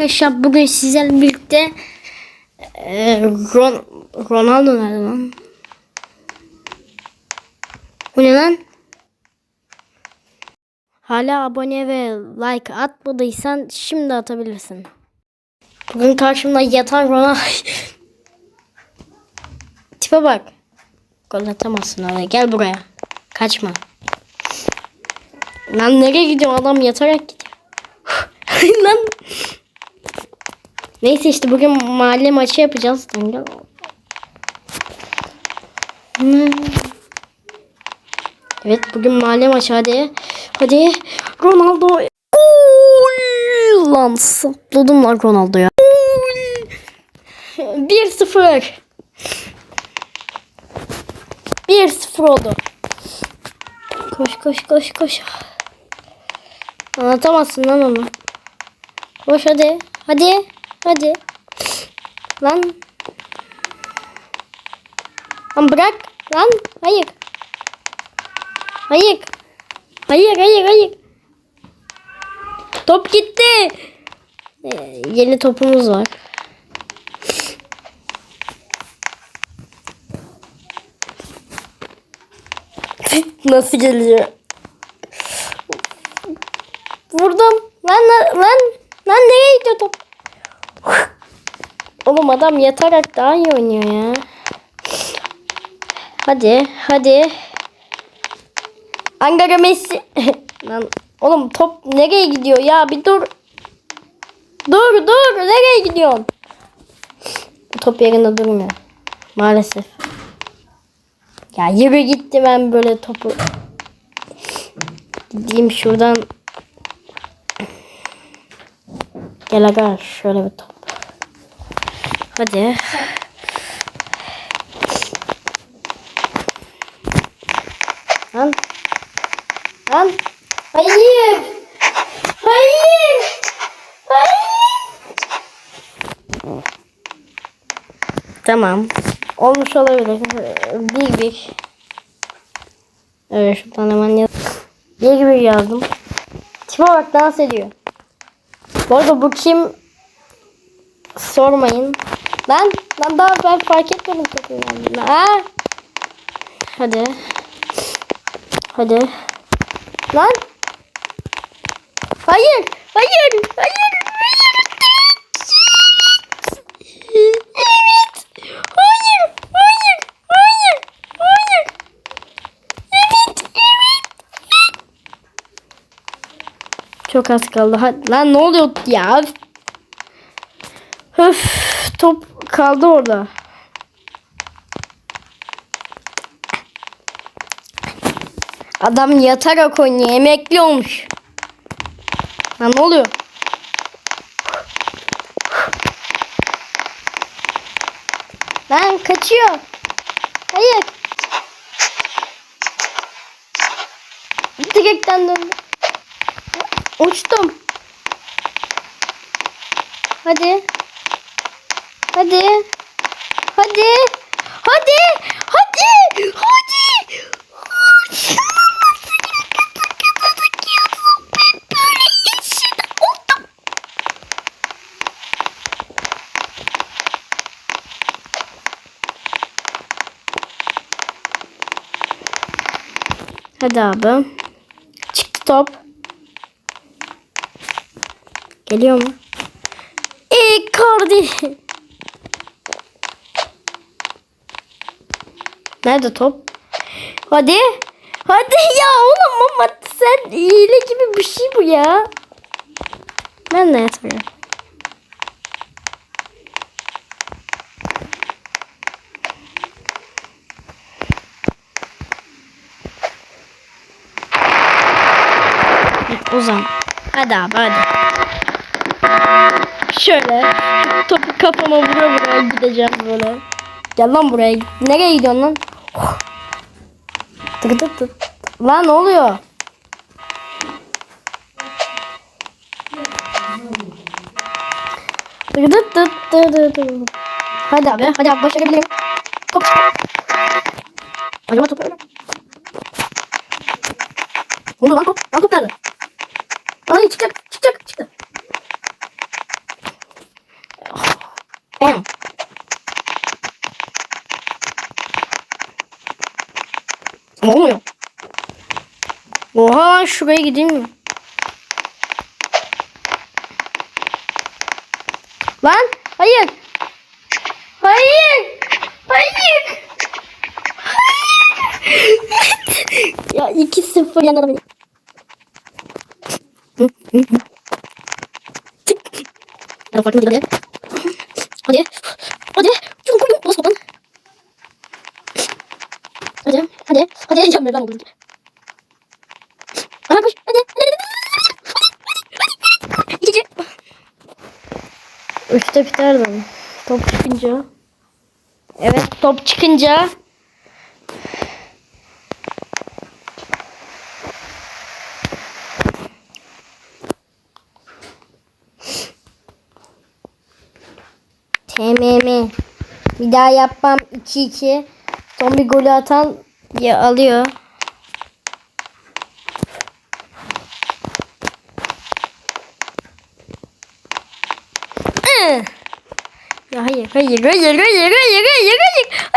Arkadaşlar bugün sizlerle birlikte e, Ron, Ronaldo nerede lan? Bu ne lan? Hala abone ve like atmadıysan şimdi atabilirsin. Bugün karşımda yatan Ronaldo. Tipe bak. Gol atamazsın oraya. Gel buraya. Kaçma. Lan nereye gidiyor adam yatarak gidiyor. lan. Neyse işte bugün mahalle maçı yapacağız. Evet bugün mahalle maçı hadi. Hadi. Ronaldo. Gol! Lan sapladım lan Ronaldo'ya. Gol! 1-0. 1-0 oldu. Koş koş koş koş. Anlatamazsın lan onu. Koş hadi. Hadi. Hadi. Lan. Lan bırak. Lan. Hayır. Hayır. Hayır hayır hayır. Top gitti. Ee, yeni topumuz var. Nasıl geliyor? Vurdum. Lan lan lan, nereye gidiyor top? Oğlum adam yatarak daha iyi oynuyor ya. Hadi hadi. Angara Messi. lan oğlum top nereye gidiyor ya bir dur. Dur dur nereye gidiyorsun? Top yerinde durmuyor. Maalesef. Ya yürü gitti ben böyle topu. Gideyim şuradan. Gel aga şöyle bir top. Hadi. Lan. Lan. Hayır. Hayır. Hayır. Tamam. Olmuş olabilir. Bir bir. Evet şuradan hemen yaz. Bir bir yazdım. Tipe bak dans ediyor. Bu arada bu kim? Sormayın. Lan lan daha ben fark etmedim yani. Ha? Hadi. Hadi. Lan. Hayır. Hayır. Hayır. Hayır. Evet. Hayır. Hayır. Hayır. Hayır. Evet. Evet. Çok az kaldı. Lan ne oluyor ya? Öf, top kaldı orada. Adam yatarak oynuyor. Emekli olmuş. Lan ne oluyor? Lan kaçıyor. Hayır. Direkten döndü. Uçtum. Hadi. Hadi. Hadi. Hadi. Hadi. Hadi. Hadi abi. Çıktı top. Geliyor mu? Icardi. Nerede top? Hadi. Hadi ya oğlum ama sen hile gibi bir şey bu ya. Ben de yatırıyorum. Uzan. Hadi abi hadi. Şöyle topu kafama vura vura gideceğim böyle. Gel lan buraya. Nereye gidiyorsun lan? Tık tık tık. Lan ne oluyor? Tık tık tık tık tık. Hadi abi. Hadi abi başarabilirim. Top. Acaba top öyle. Oldu lan top? Lan top nerede? Ay çıkacak. Çıkacak. Çıktı. Oha şuraya gideyim mi? Lan hayır. Hayır. Hayır. Hayır. ya 2-0 yanına benim. Ya farklı değil hadi. Hadi. Hadi. Çok koydum. Bas bakalım. Hadi. Hadi. Hadi. Hadi. Ben oldum. Aha koş. Hadi. İkinci. Üçte biter mi? Top çıkınca. Evet top çıkınca. TMM. Bir daha yapmam 2-2. Son bir golü atan ya alıyor. Ya hayır hayır hayır hayır hayır hayır hayır.